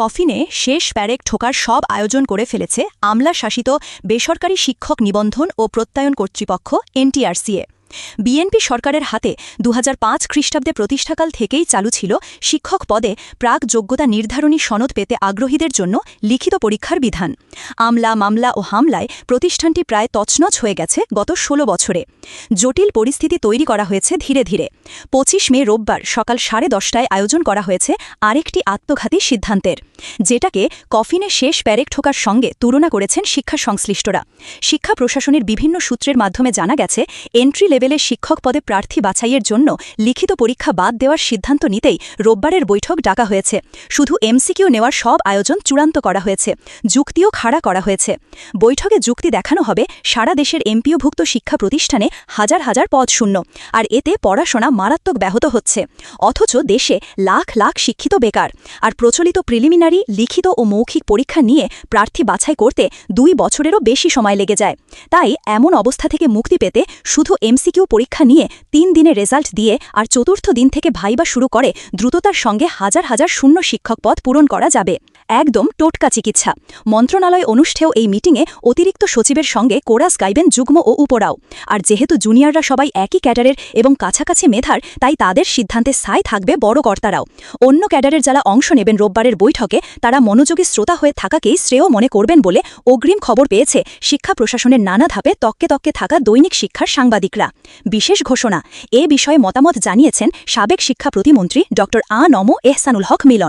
কফিনে শেষ প্যারেক ঠোকার সব আয়োজন করে ফেলেছে আমলা শাসিত বেসরকারি শিক্ষক নিবন্ধন ও প্রত্যয়ন কর্তৃপক্ষ, এনটিআরসিএ। বিএনপি সরকারের হাতে দু হাজার পাঁচ খ্রিস্টাব্দে প্রতিষ্ঠাকাল থেকেই চালু ছিল শিক্ষক পদে প্রাক যোগ্যতা নির্ধারণী সনদ পেতে আগ্রহীদের জন্য লিখিত পরীক্ষার বিধান। আমলা, মামলা ও হামলায় প্রতিষ্ঠানটি প্রায় তছনছ হয়ে গেছে গত ১৬ বছরে। জটিল পরিস্থিতি তৈরি করা হয়েছে ধীরে ধীরে। পঁচিশ মে রোববার সকাল সাড়ে দশটায় আয়োজন করা হয়েছে আরেকটি আত্মঘাতী সিদ্ধান্তের। যেটাকে কফিনে শেষ প্যারেক ঠোকার সঙ্গে তুলনা করেছেন শিক্ষা সংশ্লিষ্টরা। শিক্ষা প্রশাসনের বিভিন্ন সূত্রের মাধ্যমে জানা গেছে এন্ট্রি লেভেলের শিক্ষক পদে প্রার্থী বাছাইয়ের জন্য লিখিত পরীক্ষা বাদ দেওয়ার সিদ্ধান্ত নিতেই রোববারের বৈঠক ডাকা হয়েছে। শুধু এমসিকিউ নেওয়ার সব আয়োজন চূড়ান্ত করা হয়েছে, যুক্তিও খাড়া করা হয়েছে। বৈঠকে যুক্তি দেখানো হবে, সারা দেশের এমপিওভুক্ত শিক্ষা প্রতিষ্ঠানে হাজার হাজার পদ শূন্য, আর এতে পড়াশোনা মারাত্মক ব্যাহত হচ্ছে। অথচ দেশে লাখ লাখ শিক্ষিত বেকার, আর প্রচলিত প্রিলিমিনারি লিখিত ও মৌখিক পরীক্ষা নিয়ে প্রার্থী বাছাই করতে দুই বছরেরও বেশি সময় লেগে যায়। তাই এমন অবস্থা থেকে মুক্তি পেতে শুধু এমসিকিউ পরীক্ষা নিয়ে তিন দিনে রেজাল্ট দিয়ে আর চতুর্থ দিন থেকে ভাইবা শুরু করে দ্রুততার সঙ্গে হাজার হাজার শূন্য শিক্ষক পদ পূরণ করা যাবে। একদম টোটকা চিকিৎসা। মন্ত্রণালয় অনুষ্ঠেয় এই মিটিংয়ে অতিরিক্ত সচিবের সঙ্গে কোরাস গাইবেন যুগ্ম ও উপরাও। আর যেহেতু জুনিয়ররা সবাই একই ক্যাডারের এবং কাছাকাছি মেধার, তাই তাদের সিদ্ধান্তে সায় থাকবে বড় কর্তারাও। অন্য ক্যাডারের যারা অংশ নেবেন রোববারের বৈঠকে, তারা মনোযোগী শ্রোতা হয়ে থাকাকেই শ্রেয় মনে করবেন বলে অগ্রিম খবর পেয়েছে শিক্ষা প্রশাসনের নানা ধাপে তককে তককে থাকা দৈনিক শিক্ষার সাংবাদিকরা। বিশেষ ঘোষণা, এ বিষয়ে মতামত জানিয়েছেন সাবেক শিক্ষা প্রতিমন্ত্রী ড আ নম এহসানুল হক মিলন।